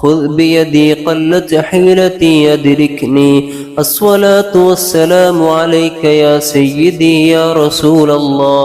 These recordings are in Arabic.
خذ بيدي قلت حيلتي أدركني. الصلاة والسلام عليك يا سيدي يا رسول الله.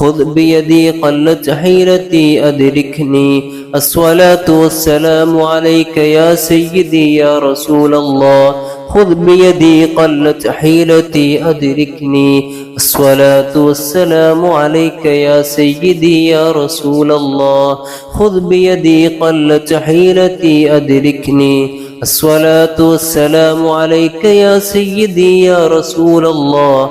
خذ بيدي قلت حيلتي أدركني الصلاة والسلام عليك يا سيدي يا رسول الله خذ بيدي قلت حيلتي أدركني الصلاة والسلام عليك يا سيدي يا رسول الله خذ بيدي قلت حيلتي أدركني الصلاة والسلام عليك يا سيدي يا رسول الله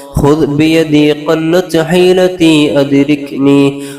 خذ بيدي قلت حيلتي أدركني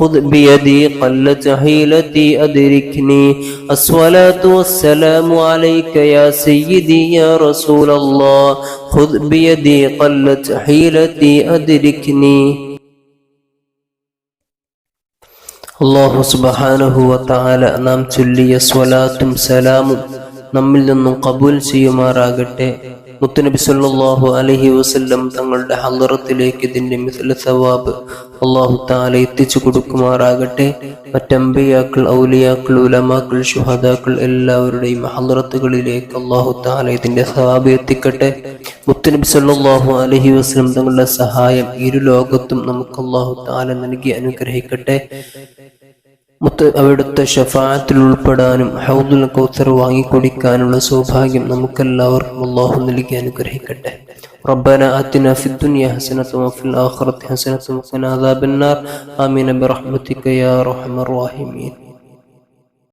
خذ بيدي قلت حيلتي أدركني الصلاة والسلام عليك يا سيدي يا رسول الله خذ بيدي قلت حيلتي أدركني അള്ളാഹു സുബഹാനഹുവത്താല നാം ചൊല്ലിയ സ്വലാത്തും സലാമും നമ്മിൽ നിന്നും കബൂൽ ചെയ്യുമാറാകട്ടെ മുത്തുനബി സല്ലല്ലാഹു അലൈഹി വസല്ലം തങ്ങളുടെ ഹലറത്തിലേക്ക് ഇതിന്റെ മിസല സവാബ് അള്ളാഹു താല എത്തിച്ചു കൊടുക്കുമാറാകട്ടെ. മറ്റമ്പയാക്കൾ ഔലിയാക്കൾ ഉലമാക്കൾ ഷുഹദാക്കൾ എല്ലാവരുടെയും ഹലറത്തുകളിലേക്ക് അള്ളാഹു താല ഇതിന്റെ സവാബ് എത്തിക്കട്ടെ. മുത്തുനബി സല്ലല്ലാഹു അലഹി വസ്ലം തങ്ങളുടെ സഹായം ഇരു ലോകത്തും നമുക്ക് അള്ളാഹു താല നൽകി അനുഗ്രഹിക്കട്ടെ. മുത്ത് അവിടുത്തെ ഷഫാത്തിൽ ഉൾപ്പെടാനും ഹൗദുൽ കൗത്തർ വാങ്ങിക്കൊടുക്കാനുള്ള സൗഭാഗ്യം നമുക്കെല്ലാവർക്കും അള്ളാഹു നൽകി അനുഗ്രഹിക്കട്ടെ ربنا آتنا في الدنيا حسنة وفي الآخرة حسنة وقنا عذاب النار آمين برحمتك يا أرحم الراحمين